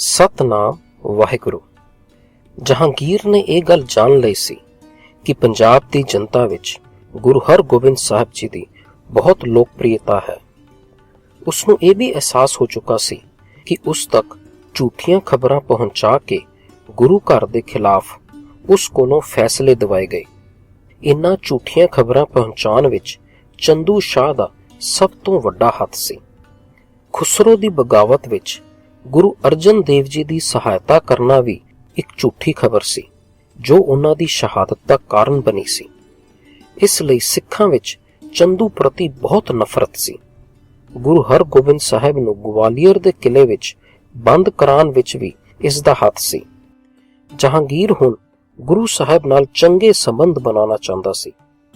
ਸਤਨਾਮ ਵਾਹਿਗੁਰੂ। ਜਹਾਂਗੀਰ ਨੇ ਇਹ ਗੱਲ ਜਾਣ ਲਈ ਸੀ ਕਿ ਪੰਜਾਬ ਦੀ ਜਨਤਾ ਵਿੱਚ ਗੁਰੂ ਹਰਗੋਬਿੰਦ ਸਾਹਿਬ ਜੀ ਦੀ ਬਹੁਤ ਲੋਕਪ੍ਰਿਯਤਾ ਹੈ। ਉਸ ਨੂੰ ਇਹ ਵੀ ਅਹਿਸਾਸ ਹੋ ਚੁੱਕਾ ਸੀ ਕਿ ਉਸ ਤੱਕ ਝੂਠੀਆਂ ਖਬਰਾਂ ਪਹੁੰਚਾ ਕੇ ਗੁਰੂ ਘਰ ਦੇ ਖਿਲਾਫ ਉਸ ਕੋਲੋਂ ਫੈਸਲੇ ਦਿਵਾਏ ਗਏ। ਇਨ੍ਹਾਂ ਝੂਠੀਆਂ ਖਬਰਾਂ ਪਹੁੰਚਾਉਣ ਵਿੱਚ ਚੰਦੂ ਸ਼ਾਹ ਦਾ ਸਭ ਤੋਂ ਵੱਡਾ ਹੱਥ ਸੀ। ਖੁਸਰੋ ਦੀ ਬਗਾਵਤ ਵਿੱਚ ਗੁਰੂ ਅਰਜਨ ਦੇਵ ਜੀ ਦੀ ਸਹਾਇਤਾ ਕਰਨਾ ਵੀ ਇੱਕ ਝੂਠੀ ਖਬਰ ਸੀ, ਜੋ ਉਹਨਾਂ ਦੀ ਸ਼ਹਾਦਤ ਦਾ ਕਾਰਨ ਬਣੀ ਸੀ। ਇਸ ਲਈ ਸਿੱਖਾਂ ਵਿੱਚ ਚੰਦੂ ਪ੍ਰਤੀ ਬਹੁਤ ਨਫ਼ਰਤ ਸੀ। ਗੁਰੂ ਹਰਗੋਬਿੰਦ ਸਾਹਿਬ ਨੂੰ ਗਵਾਲੀਅਰ ਦੇ ਕਿਲੇ ਵਿੱਚ ਬੰਦ ਕਰਾਉਣ ਵਿੱਚ ਵੀ ਇਸ ਦਾ ਹੱਥ ਸੀ। ਜਹਾਂਗੀਰ ਹੁਣ ਗੁਰੂ ਸਾਹਿਬ ਨਾਲ ਚੰਗੇ ਸੰਬੰਧ ਬਣਾਉਣਾ ਚਾਹੁੰਦਾ ਸੀ।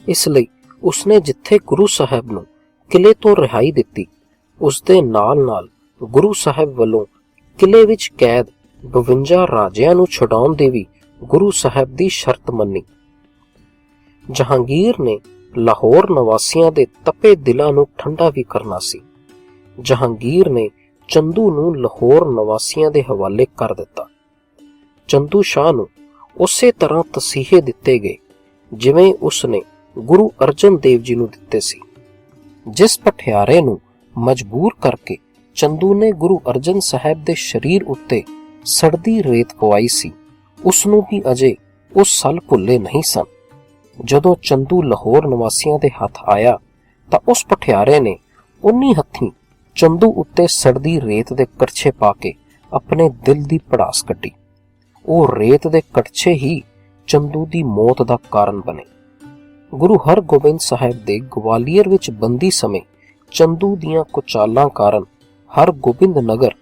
ਇਸ ਲਈ ਉਸਨੇ ਜਿੱਥੇ ਗੁਰੂ ਸਾਹਿਬ ਨੂੰ ਕਿਲੇ ਤੋਂ ਰਿਹਾਈ ਦਿੱਤੀ ਉਸ ਦੇ ਨਾਲ-ਨਾਲ ਗੁਰੂ ਸਾਹਿਬ ਵੱਲੋਂ ਕਿਲੇ ਵਿੱਚ ਕੈਦ 52 ਰਾਜਿਆਂ ਨੂੰ ਛਡਾਉਣ ਦੀ ਵੀ ਗੁਰੂ ਸਾਹਿਬ ਦੀ ਸ਼ਰਤ ਮੰਨੀ। ਜਹਾਂਗੀਰ ਨੇ ਲਾਹੌਰ ਨਿਵਾਸੀਆਂ ਦੇ ਤਪੇ ਦਿਲਾਂ ਨੂੰ ਠੰਡਾ ਵੀ ਕਰਨਾ ਸੀ। ਜਹਾਂਗੀਰ ਨੇ ਚੰਦੂ ਨੂੰ ਲਾਹੌਰ ਨਿਵਾਸੀਆਂ ਦੇ ਹਵਾਲੇ ਕਰ ਦਿੱਤਾ। ਚੰਦੂ ਸ਼ਾਹ ਨੂੰ ਉਸੇ ਤਰ੍ਹਾਂ ਤਸੀਹੇ ਦਿੱਤੇ ਗਏ, ਜਿਵੇਂ ਉਸ ਨੇ ਗੁਰੂ ਅਰਜਨ ਦੇਵ ਜੀ ਨੂੰ ਦਿੱਤੇ ਸੀ। ਜਿਸ ਪਠਿਆਰੇ ਨੂੰ ਮਜਬੂਰ ਕਰਕੇ ਚੰਦੂ ਨੇ ਗੁਰੂ ਅਰਜਨ ਸਾਹਿਬ ਦੇ ਸਰੀਰ ਉੱਤੇ ਸੜਦੀ ਰੇਤ ਪਵਾਈ ਸੀ। ਉਸ ਨੂੰ ਵੀ ਅਜੇ ਉਸ ਸਾਲ ਭੁੱਲੇ ਨਹੀਂ ਸਨ। ਜਦੋਂ ਚੰਦੂ ਲਾਹੌਰ ਨਿਵਾਸੀਆਂ ਦੇ ਹੱਥ ਆਇਆ, ਤਾਂ ਉਸ ਪਠਿਆਰੇ ਨੇ ਉਨੀ ਹੱਥੀਂ ਚੰਦੂ ਉੱਤੇ ਸੜਦੀ ਰੇਤ ਦੇ ਕੜਛੇ ਪਾ ਕੇ ਆਪਣੇ ਦਿਲ ਦੀ ਪੜਾਸ ਕੱਢੀ। ਉਹ ਰੇਤ ਦੇ ਕੜਛੇ ਹੀ ਚੰਦੂ ਦੀ ਮੌਤ ਦਾ ਕਾਰਨ ਬਣੇ। ਗੁਰੂ ਹਰਗੋਬਿੰਦ ਸਾਹਿਬ ਦੇ ਗਵਾਲੀਅਰ ਵਿੱਚ ਬੰਦੀ ਸਮੇਂ ਚੰਦੂ ਦੀਆਂ ਕੁਚਾਲਾਂ ਕਾਰਨ ਹਰਗੋਬਿੰਦ ਨਗਰ,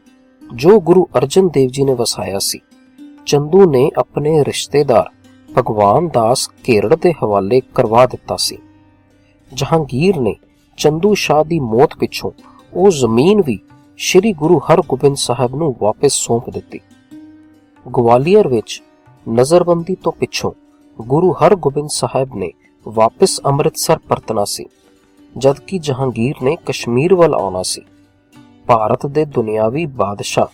ਜੋ ਗੁਰੂ ਅਰਜਨ ਦੇਵ ਜੀ ਨੇ ਵਸਾਇਆ ਸੀ। ਚੰਦੂ ਨੇ ਆਪਣੇ ਰਿਸ਼ਤੇਦਾਰ ਭਗਵਾਨ ਦਾਸ ਕੇਰੜ ਦੇ ਹਵਾਲੇ ਕਰਵਾ ਦਿੱਤਾ ਸੀ। ਜਹਾਂਗੀਰ ਨੇ ਚੰਦੂ ਸ਼ਾਹ ਦੀ ਮੌਤ ਪਿੱਛੋਂ ਉਹ ਜ਼ਮੀਨ ਵੀ ਸ੍ਰੀ ਗੁਰੂ ਹਰਗੋਬਿੰਦ ਸਾਹਿਬ ਨੂੰ ਵਾਪਸ ਸੌਂਪ ਦਿੱਤੀ। ਗਵਾਲੀਅਰ ਵਿੱਚ ਨਜ਼ਰਬੰਦੀ ਤੋਂ ਪਿੱਛੋਂ ਗੁਰੂ ਹਰਗੋਬਿੰਦ ਸਾਹਿਬ ਨੇ ਵਾਪਸ ਅੰਮ੍ਰਿਤਸਰ ਪਰਤਣਾ ਸੀ, ਜਦਕਿ ਜਹਾਂਗੀਰ ਨੇ ਕਸ਼ਮੀਰ ਵੱਲ ਆਉਣਾ ਸੀ। ਭਾਰਤ ਦੇ ਦੁਨਿਆਵੀ ਬਾਦਸ਼ਾਹ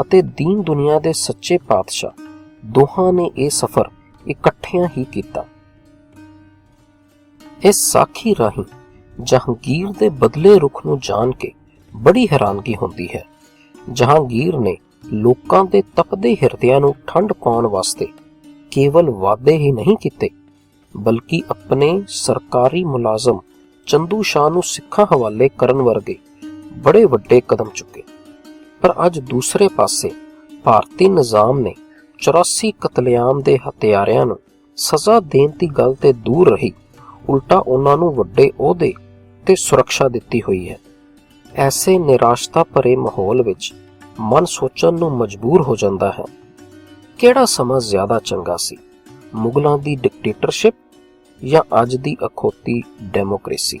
ਅਤੇ ਦੀਨ ਦੁਨੀਆ ਦੇ ਸੱਚੇ ਪਾਤਸ਼ਾਹ ਦੋਹਾਂ ਨੇ ਇਹ ਸਫ਼ਰ ਇਕੱਠਿਆਂ ਹੀ ਕੀਤਾ। ਇਸ ਸਾਖੀ ਰਾਹੀਂ ਜਹਾਂਗੀਰ ਦੇ ਬਦਲੇ ਰੁਖ ਨੂੰ ਜਾਣ ਕੇ ਬੜੀ ਹੈਰਾਨਗੀ ਹੁੰਦੀ ਹੈ। ਜਹਾਂਗੀਰ ਨੇ ਲੋਕਾਂ ਦੇ ਤਪਦੇ ਹਿਰਦਿਆਂ ਨੂੰ ਠੰਡ ਪਾਉਣ ਵਾਸਤੇ ਕੇਵਲ ਵਾਅਦੇ ਹੀ ਨਹੀਂ ਕੀਤੇ, ਬਲਕਿ ਆਪਣੇ ਸਰਕਾਰੀ ਮੁਲਾਜ਼ਮ ਚੰਦੂ ਸ਼ਾਹ ਨੂੰ ਸਿੱਖਾਂ ਹਵਾਲੇ ਕਰਨ ਵਰਗੇ ਬੜੇ ਵੱਡੇ ਕਦਮ ਚੁੱਕੇ। ਪਰ ਅੱਜ ਦੂਸਰੇ ਪਾਸੇ ਭਾਰਤੀ ਨਿਜ਼ਾਮ ਨੇ 84 ਕਤਲੇਆਮ ਦੇ ਹਥਿਆਰਿਆਂ ਨੂੰ ਸਜ਼ਾ ਦੇਣ ਦੀ ਗੱਲ ਤੇ ਦੂਰ ਰਹੀ। ਉਲਟਾ ਉਹਨਾਂ ਨੂੰ ਵੱਡੇ ਅਹੁਦੇ ਤੇ ਸੁਰੱਖਿਆ ਦਿੱਤੀ ਹੋਈ ਹੈ। ਐਸੇ ਨਿਰਾਸ਼ਤਾ ਭਰੇ ਮਾਹੌਲ ਵਿੱਚ ਮਨ ਸੋਚਣ ਨੂੰ ਮਜਬੂਰ ਹੋ ਜਾਂਦਾ ਹੈ। ਕਿਹੜਾ ਸਮਾਂ ਜ਼ਿਆਦਾ ਚੰਗਾ ਸੀ? ਮੁਗਲਾਂ ਦੀ ਡਿਕਟੇਟਰਸ਼ਿਪ ਜਾਂ ਅੱਜ ਦੀ ਅਖੌਤੀ ਡੈਮੋਕ੍ਰੇਸੀ